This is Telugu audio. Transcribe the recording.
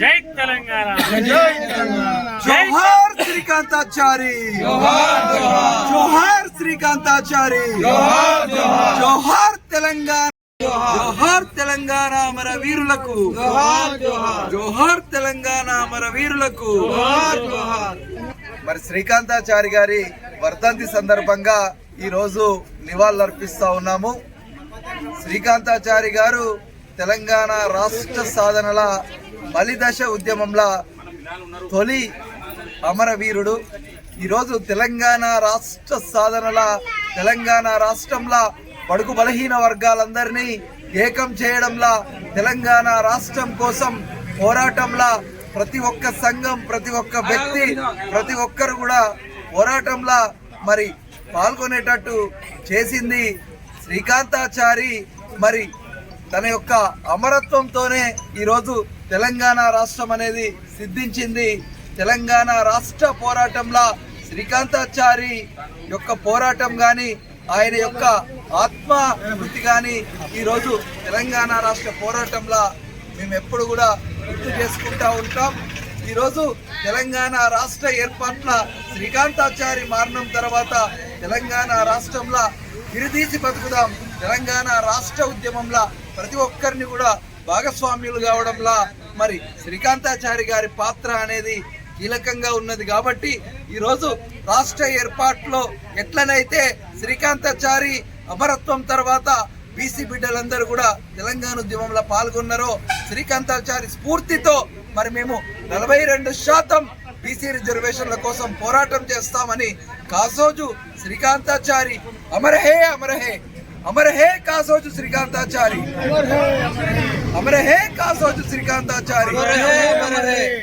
జై తెలంగాణ. జోహార్ శ్రీకాంతాచారి. జోహార్ శ్రీకాంతాచారి. జోహార్ తెలంగాణ. జోహార్. తెలంగాణ మన వీరులకు. జోహార్ తెలంగాణ మన వీరులకు. మరి శ్రీకాంతాచారి గారి వర్ధంతి సందర్భంగా ఈరోజు నివాళులర్పిస్తూ ఉన్నాము. శ్రీకాంతాచారి గారు తెలంగాణ రాష్ట్ర సాధనల బలిదశ ఉద్యమంలో తొలి అమరవీరుడు. ఈరోజు తెలంగాణ రాష్ట్ర సాధనల తెలంగాణ రాష్ట్రంలో బడుగు బలహీన వర్గాలందరినీ ఏకం చేయడంలా తెలంగాణ రాష్ట్రం కోసం పోరాటంలా ప్రతి ఒక్క సంఘం ప్రతి ఒక్క వ్యక్తి ప్రతి ఒక్కరు కూడా పోరాటంలా మరి పాల్గొనేటట్టు చేసింది శ్రీకాంతాచారి. మరి తన యొక్క అమరత్వంతోనే ఈరోజు తెలంగాణ రాష్ట్రం అనేది సిద్ధించింది. తెలంగాణ రాష్ట్ర పోరాటంలో శ్రీకాంతాచారి యొక్క పోరాటం కానీ ఆయన యొక్క ఆత్మవృత్తి కానీ ఈరోజు తెలంగాణ రాష్ట్ర పోరాటంలో మేము ఎప్పుడు కూడా గుర్తు చేసుకుంటా ఉంటాం. ఈరోజు తెలంగాణ రాష్ట్ర ఏర్పాట్ల శ్రీకాంతాచారి మారణం తర్వాత తెలంగాణ రాష్ట్రంలో విరిదీసి బతుకుదాం. తెలంగాణ రాష్ట్ర ఉద్యమంలో ప్రతి ఒక్కరిని కూడా భాగస్వామ్యులు కావడంలా మరి శ్రీకాంతాచారి గారి పాత్ర అనేది కీలకంగా ఉన్నది కాబట్టి ఈరోజు రాష్ట్ర ఏర్పాట్లో ఎట్లనైతే శ్రీకాంతాచారి అమరత్వం తర్వాత బీసీ బిడ్డలందరూ కూడా తెలంగాణ ఉద్యమంలో పాల్గొన్నారో శ్రీకాంతాచారి స్ఫూర్తితో మరి మేము నలభై రెండు శాతం బీసీ రిజర్వేషన్ల కోసం పోరాటం చేస్తామని కాసోజు శ్రీకాంతాచారి అమరహే అమరహే అమరహే కాసోజు శ్రీకాంతాచారి అమరహే కాసోజు శ్రీకాంతాచారి